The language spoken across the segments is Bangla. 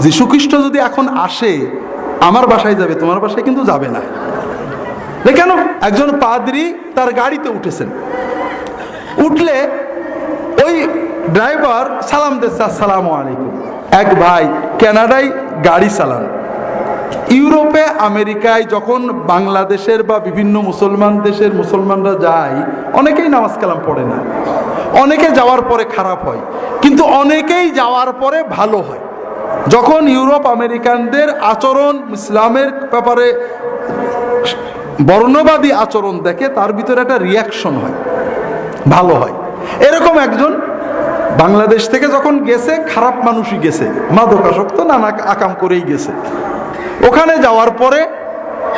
যীশু খ্রিস্ট যদি এখন আসে, আমার বাসায় যাবে, তোমার বাসায় কিন্তু যাবে না। কেন? একজন পাদ্রি তার গাড়িতে উঠেছেন। উঠলে ওই ড্রাইভার সালাম দিচ্ছে, আসসালাম আলাইকুম। এক ভাই, কানাডায় গাড়ি চালান। ইউরোপে, আমেরিকায় যখন বাংলাদেশের বা বিভিন্ন মুসলমান দেশের মুসলমানরা যায়, অনেকেই নামাজ কালাম পড়ে না। অনেকে যাওয়ার পরে খারাপ হয়, কিন্তু অনেকেই যাওয়ার পরে ভালো হয়। যখন ইউরোপ আমেরিকানদের আচরণ ইসলামের ব্যাপারে বর্ণবাদী আচরণ দেখে, তার ভিতরে একটা রিয়াকশন হয়, ভালো হয়। এরকম একজন বাংলাদেশ থেকে যখন গেছে, খারাপ মানুষই গেছে, মাদকাসক্ত নানা আকাম করেই গেছে। ওখানে যাওয়ার পরে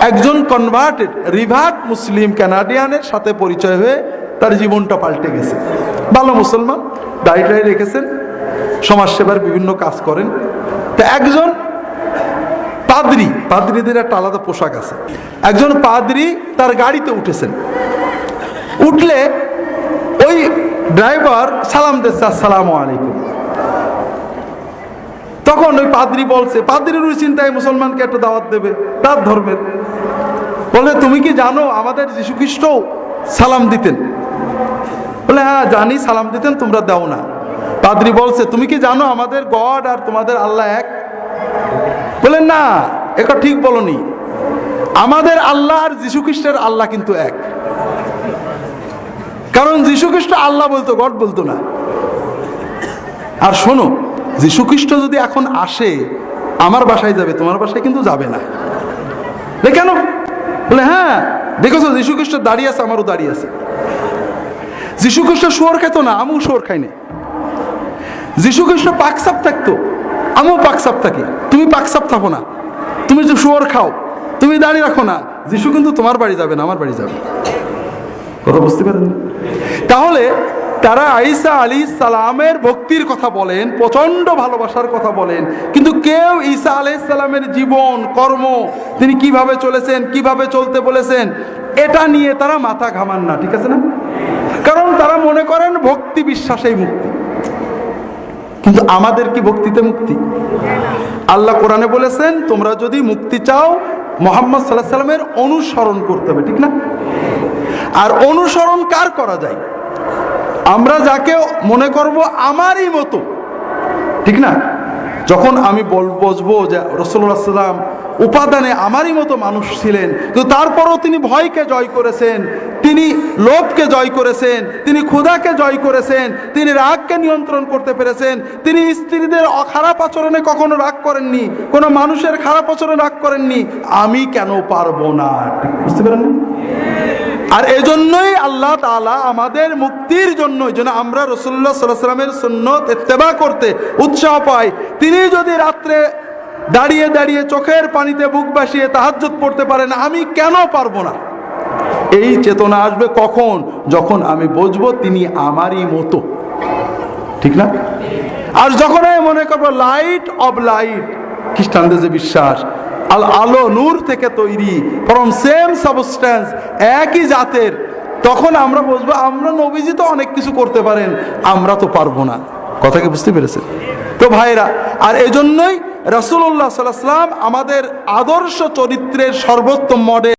একজন কনভার্টেড রিভার্ট মুসলিম কানাডিয়ানের সাথে পরিচয় হয়ে তার জীবনটা পাল্টে গেছে। ভালো মুসলমান দাড়িটাই রেখেছেন, সমাজসেবার বিভিন্ন কাজ করেন। তা একজন পাদ্রি, পাদ্রিদের একটা আলাদা পোশাক আছে। একজন পাদ্রি তার গাড়িতে উঠেছেন। উঠলে ওই ড্রাইভার সালাম দিচ্ছে, আসসালাম আলাইকুম। তখন ওই পাদ্রি বলছে, পাদ্রির ওই চিন্তায় মুসলমানকে একটা দাওয়াত দেবে, তার ধর্মের। বলে, তুমি কি জানো আমাদের যীশু খ্রিস্ট সালাম দিতেন? বলে হ্যাঁ জানি, সালাম দিতেন, তোমরা দাও না। পাদ্রি বলছে, তুমি কি জানো আমাদের গড আর তোমাদের আল্লাহ এক? বলে না এটা ঠিক বলনি। আমাদের আল্লাহ আর যীশু খ্রিস্টের আল্লাহ কিন্তু এক। কারণ যীশু খ্রিস্ট আল্লাহ বলতো, গড বলতো না। আর শোনো যীশু খ্রিস্ট যদি এখন আসে, আমার বাসায় যাবে, তোমার বাসায় কিন্তু যাবে না। কেন? বলে হ্যাঁ দেখেছ যীশু খ্রিস্ট দাঁড়িয়ে আছে, আমারও দাঁড়িয়ে আছে। যীশু খ্রিস্ট শুয়োর খেত না, আমিও শুয়োর খাই না যীশু খ্রিস্ট পাকসাপ থাকতো, আমিও পাকসাপ থাকি। তুমি পাকসাপ থাকো না। তুমি যে শুয়োর খাও, তুমি দাঁড়িয়ে রাখো না। যিশু কিন্তু তোমার বাড়ি যাবে না, আমার বাড়ি যাবে। কথা বুঝতে পারেন তাহলে তারা আইসা আলী সালামের ভক্তির কথা বলেন প্রচণ্ড ভালোবাসার কথা বলেন, কিন্তু কেউ ঈসা সালামের জীবন, কর্ম, তিনি কীভাবে চলেছেন, কীভাবে চলতে বলেছেন, এটা নিয়ে তারা মাথা ঘামান না, ঠিক আছে না? কারণ তারা মনে করেন ভক্তি বিশ্বাসেই মুক্তি কিন্তু আমাদের কি ভক্তিতে মুক্তি? আল্লাহ কোরআনে বলেছেন, তোমরা যদি মুক্তি চাও, মোহাম্মদ সাল্লাহ সাল্লামের অনুসরণ করতে হবে, ঠিক না? আর অনুসরণ কার করা যায়? আমরা যাকে মনে করব আমারই মতো, ঠিক না? যখন আমি বল, বসবো যে রসল্লাহ সাল্লাম উপাদানে আমারই মতো মানুষ ছিলেন, কিন্তু তারপরও তিনি ভয়কে জয় করেছেন তিনি লোভকে জয় করেছেন, তিনি ক্ষুধাকে জয় করেছেন, তিনি রাগকে নিয়ন্ত্রণ করতে পেরেছেন, তিনি স্ত্রীদের খারাপ আচরণে কখনো রাগ করেননি, কোনো মানুষের খারাপ আচরণে রাগ করেননি, আমি কেন পারব না? বুঝতে পারেন আর এজন্যই আল্লাহ তাআলা আমাদের মুক্তির জন্য যেন আমরা রসুল্লাহ সাল্লাহ সাল্লামের সুন্নত ইত্তেবা করতে উৎসাহ পাই। তিনি যদি রাত্রে দাঁড়িয়ে দাঁড়িয়ে চোখের পানিতে বুক বাসিয়ে তাহাজ্জুদ পড়তে পারেন, আমি কেন পারব না? এই চেতনা আসবে কখন? যখন আমি বুঝব তিনি আমারই মতো। ঠিক না? আর যখন আমি মনে করব লাইট অব লাইট খ্রিস্টানদের যে বিশ্বাস, আল আলো নূর থেকে তৈরি ফ্রম সেম সাবস্ট্যান্স একই জাতের, তখন আমরা বুঝব, আমরা নবীজি তো অনেক কিছু করতে পারেন, আমরা তো পারব না। কথাকে বুঝতে পেরেছেন? তো ভাইরা, আর এজন্যই রাসূলুল্লাহ সাল্লাহ সাল্লাম আমাদের আদর্শ চরিত্রের সর্বোত্তম মডেল